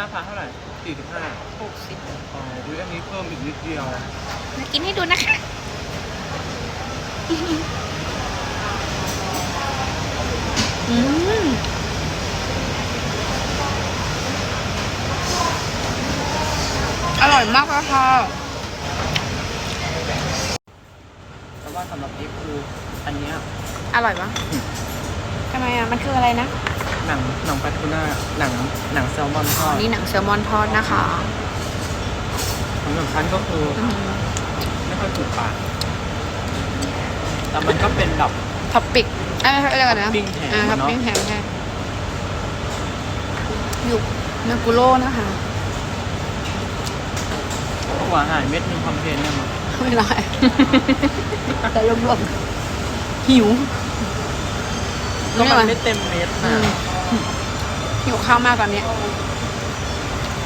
ห้าพันเท่าไหร่สี่สิบห้าหกสิบอ๋ออุ้ยอันนี้เพิ่มอีกนิดเดียว มากินให้ดูนะคะอืมอร่อยมากเลยค่ะแต่ว่าสำหรับเอ็กคืออันเนี้ยอร่อยปะ ทำไมอะ มันคืออะไรนะ หนังหนังปลาทูน่าหนังหนังแซลมอนทอดนี่หนังแซลมอนทอดนะคะสำหรับฉันก็คืออืมไม่ค่อยถูกปากแต่มันก็เป็นแบบ ท็อปปิกเอ้ยเรียกอะไรนะท็อปปิ้งแฮมอ่าท็อปเนอะ ปิ้งแฮมใช่อยู่เนกุโร่นะคะหัวอาหารเม็ดหนึงคอมเพลนเนี่ยมั้งไม่ไร แต่รวมๆหิว ก็มันไม่เต็มเม็ดอืนะมหิวข้าวมากตอนนี้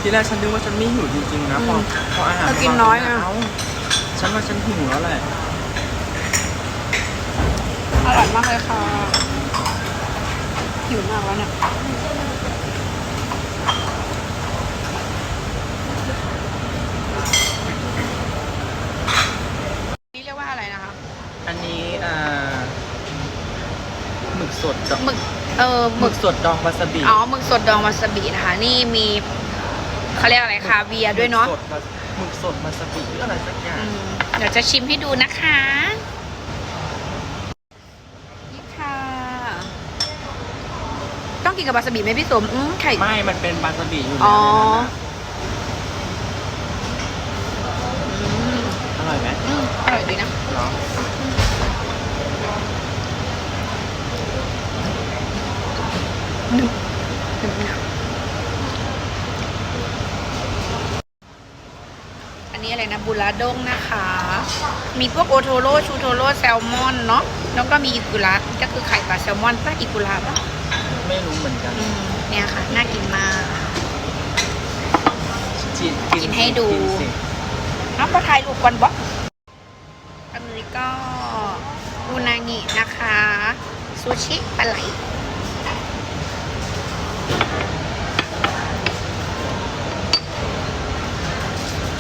ทีแรกฉันนึกว่าฉันไม่หิวจริงๆนะพออืมพออาหารเธอกินน้อยอะเาฉันว่าฉันหิวแล้วแหละอร่อยมากเลยค่ะหิวมากแล้วเนี่ยนี่เรียกว่าอะไรนะคะ อันนี้อ่าหมึกสดดอก หมึก เออหหมึมึกกสดดองวาซาบิอ๋อหมึกสดดองวาซาบินะคะ นี่มีเขาเรียกอะไรคาเวียร์ด้วยเนาะหมึกสดวาซาบิหรืออะไรสักอย่างอืมเดี๋ยวจะชิมให้ดูนะคะ นี่ค่ะ ต้องกินกับวาซาบิไหมพี่สมอืมไข่ ไม่มันเป็นวาซาบิอยู่อ๋แล้วอในนั้นน่ะอร่อยไหมอืมอร่อยดีนะเหรอ นนี้อะไรนะบุราด้งนะคะ มีพวกโอโทโร่ชูโทโร่แซลมอนเนาะแล้วก็มีอิกุระก็คือไข่ปลาแซลมอนป่ะอิกุระป่ะไม่รู้เหมือนกัน อืมเนี่ยค่ะ น่ากินมากจีกินให้ดูกินสิน้องก็ถ่ายรูปก่อนบออันนี้ก็อูนางินะคะ ซูชิปลาไหล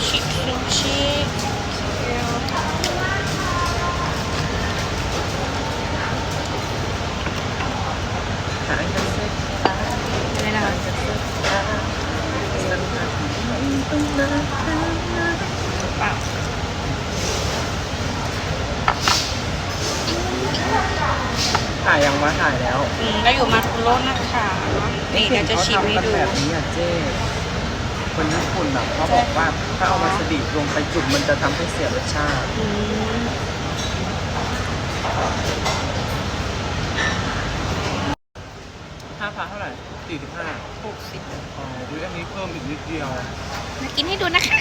ชิซูชิอะไรนะคะเปล่า ถ่ายยังวะถ่ายแล้วอืมแล้วอยู่มาคุโร่นะคะนี่เดี๋ยวจะชิมให้ดู เขาทำกันแบบนี้อะเจ้คนญี่ปุ่นอะเขาบอกว่าถ้าเอาวาซาบิลงไปจุ่มมันจะทำให้เสียรสชาติอืมห้าพันเท่าไหร่สี่สิบห้าหกสิบอ๋ออุ้ยอันนี้เพิ่มอีกนิดเดียว มากินให้ดูนะคะ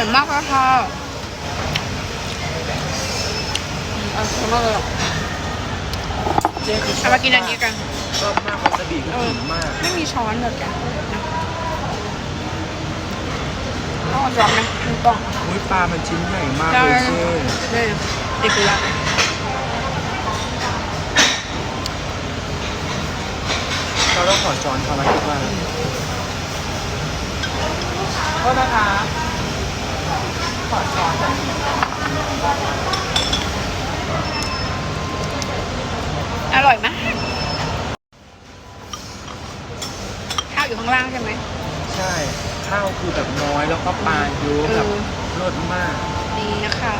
อร่อยมากเลยค่ะอืมอร่อยมากเลยอะเจ๊คือชเอาอบมากินอันนี้กัน ชอบมากวาซาบิคือถึงมาก ไม่มีช้อนเลยแกนะต้องเอาช้อนไหมไม่ต้อง อุ้ยปลามันชิ้นใหญ่มากได้เลยเจ๊นี่เด็กละเราต้องขอช้อนเขาแล้วคิดว่าโทษนะคะ ขอช้อนหน่อยอร่อยมากข้าวอยู่ข้างล่างใช่ไหม ใช่ ข้าวคือแบบน้อยแล้วก็ปลาเยอะแบบเออ รสมากนี่นะคะ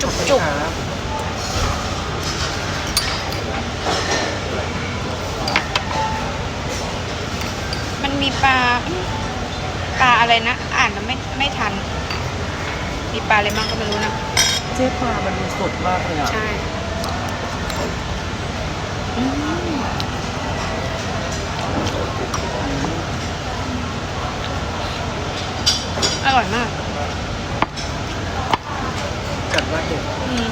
จุกขอบจุคุกณครับมันมีปลาอืมป ลาอะไรนะ อ่านแล้วไม่ไม่ทัน มีปลาอะไรบ้างก็ไม่รู้นะ เจ๊ปลามันดูสดมากเลยอะ ใช่อืมอร่อยมาก จัดว่าเด็ดอืม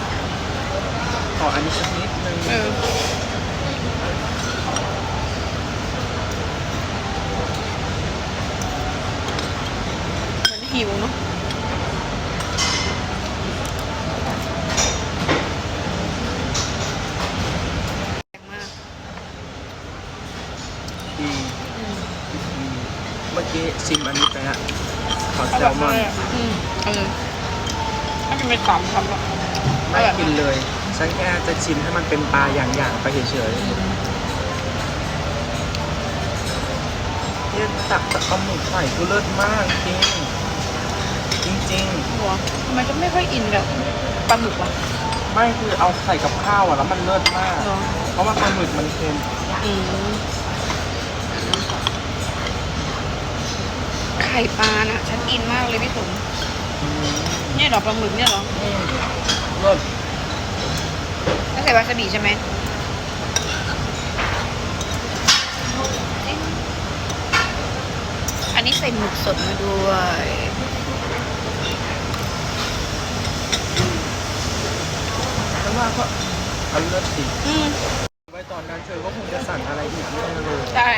ขออันนี้สักนิดนึง เออเหมือน หิวเนาะแรงมาก ดี อืม ดีเมื่อกี้ ชิมอันนี้ไปละขออแซร่อลยมมาอนอืมเออถ้ากินไปสามคำแล้วไม่กินเลยฉันแค่จะชิมให้มันเป็นปลาอย่างๆไปเฉยๆเนี่ยตักต่เอาหมึกไข่กูเลิศมากจริงจริงหัวทำไมจะไม่ค่อยอินกับปลาหมึกวะไม่คือเอาใส่กับข้าวอะแล้วมันเลิศมากเหรอเพราะว่าปลาหมึกมันเค็มอืม ไข่ปลาน่ะฉันอินมากเลยพี่สมอืมเนี่ยเหรอปลาหมึกเนี่ยเหรอเลิศแล้วใส่วาซาบิใช่ไหมอันนี้ใส่หมึกสดมาด้วยฉันว่าก็เอาเลิศสิอืมไว้ตอนนั้นเธอก็คงจะสั่งอะไรอีกแน่เลยได้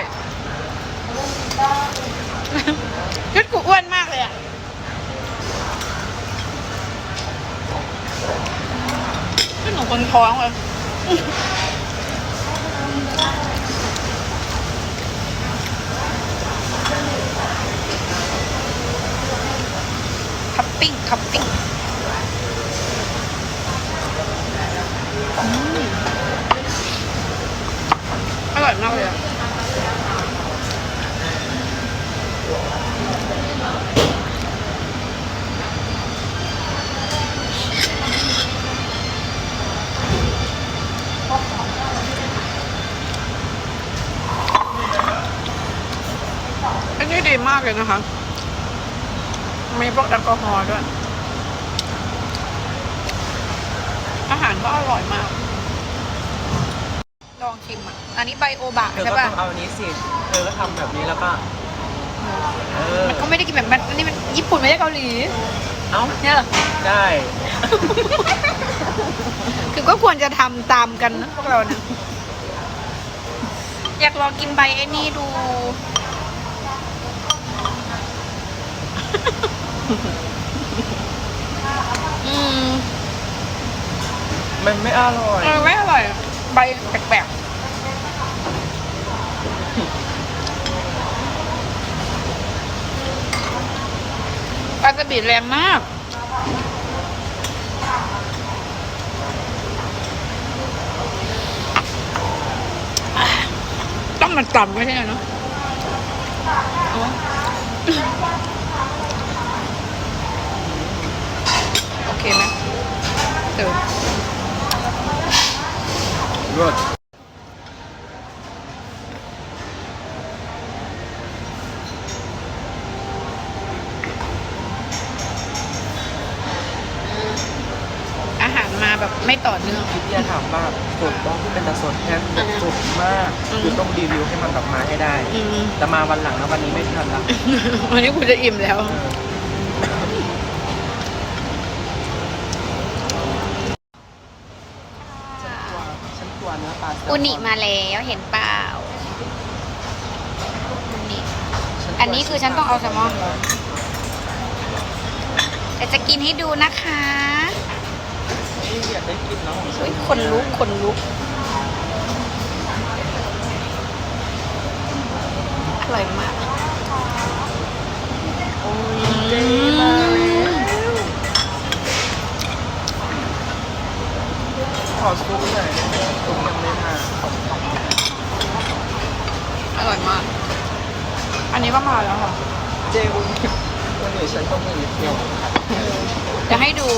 ชุดกูอ้วนมากเลยอะเป็นหนูคนท้องเลยทับปิ้งทับปิ้งอืมอร่อยมากเลยอะ อันนี้ดีมากเลยนะคะ มีพวกแอลกอฮอล์ด้วย อาหารก็อร่อยมาก ลองชิมอะ อันนี้ไบโอบะเธอใช่ก็ป่ะ ต้องเอาอันนี้สิ เธอก็ทำแบบนี้แล้วก็ เออ มันก็ไม่ได้กินแบบมันอันนี้มันญี่ปุ่นไม่ใช่เกาหลี เอ้า เนี่ยเหรอ ได้ คือก็ควรจะทำตามกันนะพวกเรานะ อยากลองกินใบไอ้นี่ดู อืมมันไม่อร่อย เออไม่อร่อย ใบแปลกๆปลาสบิดแรงมาก ต้องมันต่ำไม่ใช่เหรอเนาะอ๋อโอ เคไหมเดี๋ยวรสอาหารมาแบบไม่ต่อเนื่องพี่เดียถามว่าสดบ้องที่เป็นตะสดแค่แบบสดมากอืม คือต้องรีวิวให้มันแบบมาให้ได้ อืมแต่มาวันหลังแล้ววันนี้ไม่ทันละวันนี้กูจะอิ่มแล้ว เออฉันกลัวเนื้ อุนิมาแล้วเห็นเปล่าอุนิอันนี้คือฉันต้องเอาแซลมอนแต่จะกินให้ดูนะคะนี่อยากได้กินแล้วของฉันยขนลุกคนลุกอร่อยมาก โอ้ยดีมากขอซุปหน่อยซุปยังไม่มา อร่อยมาก อันนี้ก็มาแล้วค่ะ เจอุนวันนี้ฉันก็มีนิดเดียว จะให้ดู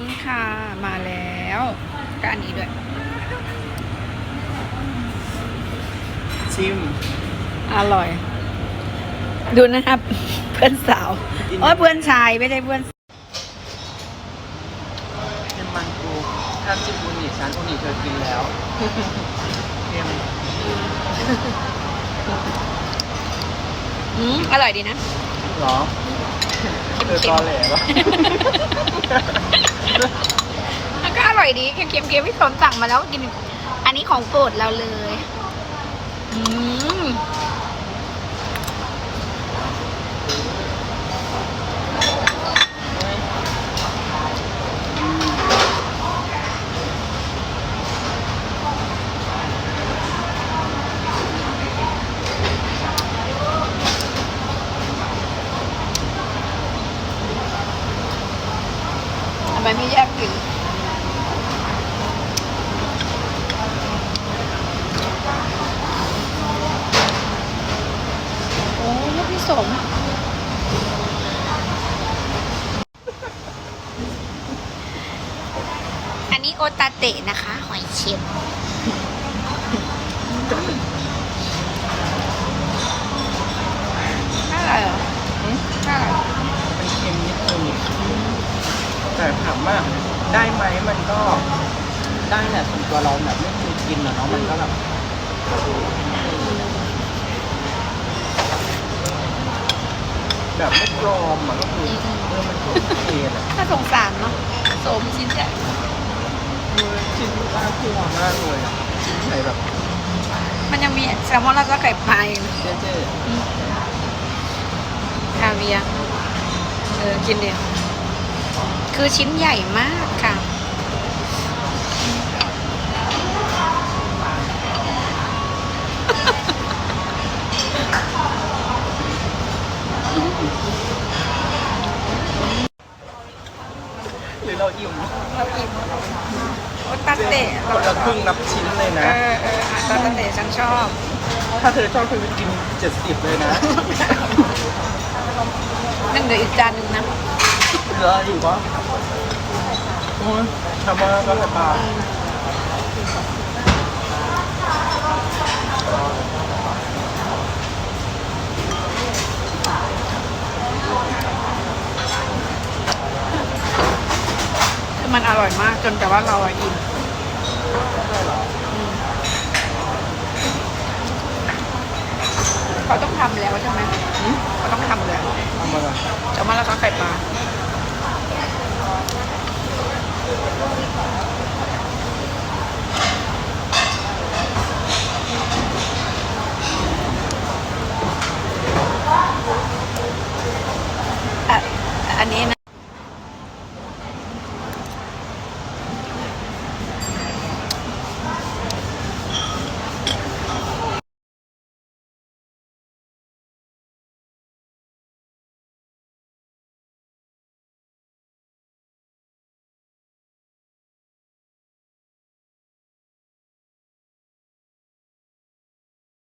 นี่ค่ะ มาแล้ว ก็อันนี้ด้วย ชิม อร่อย ดูนะครับ เพื่อนสาวโอ้ยเพื่อนชายไม่ใช่เพื่อนเป็นมันกูถ้าจิมอุนิฉันอุนิเธอกินแล้วเค็มอืมอร่อยดีนะเหรอเธอตอแหลวะมันก็อ ร่อยดี เค็มๆเค็มพี่สนสั่งมาแล้วกิน อันนี้ของโปรดเราเลย อืม ไมไม่แยกกิน โอ้ยกพี่สม อันนี้โอ ตาเตะนะคะ หอยเชลล์น่าอร่อยเหรออืมน่าอร่อยมันเค็มนิดนึงแต่ถามว่าได้ไหมมันก็ได้แหละส่วนตัวเราแบบไม่เคยกินอะเนาะมันก็แบบแบบไม่ปลอมอะก็คือเออมันก็โอเคแหละน่าสงสารเนาะโสมชิ้นใหญ่เออ ชิ้นน่ากลัวมากเลยอะชิ้นใหญ่แบบมันยังมีแซลมอนแล้วก็ไก่ปลาอีกนะเจ๊เจ๊คาเวียร์เออกินเดียวคือชิ้นใหญ่มากค่ะ หรือเราอิ่ม เราอิ่มโอตาเตะคนละครึ่งนับชิ้นเลยเอนะ อเออโอตาเตะฉันชอบถ้าเธอชอบเธอจะกินเจ็ดสิบเลยนะ นั่นเดี๋ยวอีกจานหนึ่งนะเหลืออยู่ปะโอ้ยทำมาก็สบายคือมันอร่อยมากจนแต่ว่าเราอะอิ่มอืม เขาต้องทำแล้วใช่ไหมอืมเขาต้องทำแล้วทำมาเลยแซลมอนแล้วก็ไข่ปลา